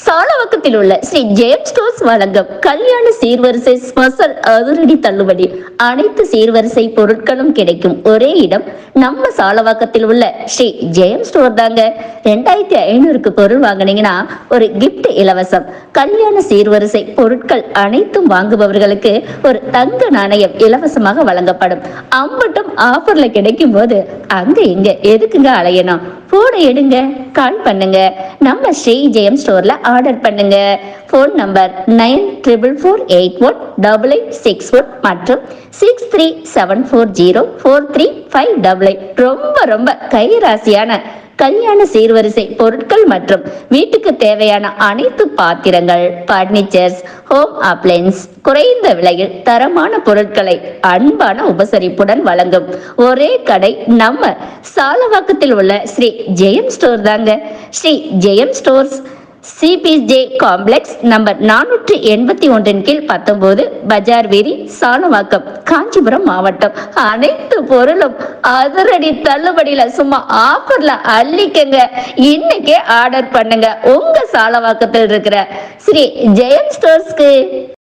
சாலவக்கத்தில் உள்ள Sri James stores வழங்கும் கல்யாண சீர்வரிசை ஸ்பெஷல் அதிரடி தள்ளுபடி. அனைத்து சீர்வரிசை பொருட்களும் கிடைக்கும் ஒரே இடம் நம்ம சாலவாக்கத்தில் உள்ள ஸ்ரீ ஜெயம் ஸ்டோர் தாங்க. ரெண்டாயிரத்தி ஐநூறுக்கு பொருள் வாங்குனீங்கன்னா ஒரு கிஃப்ட் இலவசம். கல்யாண சீர்வரிசை பொருட்கள் அனைத்தும் வாங்குபவர்களுக்கு ஒரு தங்க நாணயம் இலவசமாக வழங்கப்படும். அம்பட்டும் ஆஃபர்ல கிடைக்கும் போது அங்க இங்க எதுக்குங்க அலையணும்? போனை எடுங்க கால் பண்ணுங்க. நம்ம ஸ்ரீ ஜெயம் ஸ்டோர்ல ஆர்டர் பண்ணுங்க. Phone number nine triple four eight one double eight six one மற்றும் six three seven four zero four three five double eight ரொம்ப ரொம்ப கைராசியான கல்யாண சீர்வரிசை பொருட்கள் மற்றும் வீட்டுக்கு தேவையான அனைத்து பாத்திரங்கள் பர்னிச்சர்ஸ் ஹோம் அப்ளைன்ஸ் குறைந்த விலையில் தரமான பொருட்களை அன்பான உபசரிப்புடன் வழங்கும் ஒரே கடை நம்ம சாலவாக்கத்தில் உள்ள ஸ்ரீ ஜெயம் ஸ்டோர் தாங்க. Shri Jayam stores CBJ complex number நானூற்றி எண்பத்தி ஒன்றின் கீழ் பத்தொன்பது பஜார் வீதி சாணவாக்கம் காஞ்சிபுரம் மாவட்டம். அனைத்து பொருளும் அதிரடி தள்ளுபடியில சும்மா ஆஃபர்ல அள்ளிக்கங்க. இன்னைக்கே ஆர்டர் பண்ணுங்க. உங்க சாலவாக்கத்தில் இருக்கிற ஸ்ரீ ஜெயம் ஸ்டோர்ஸ்க்கு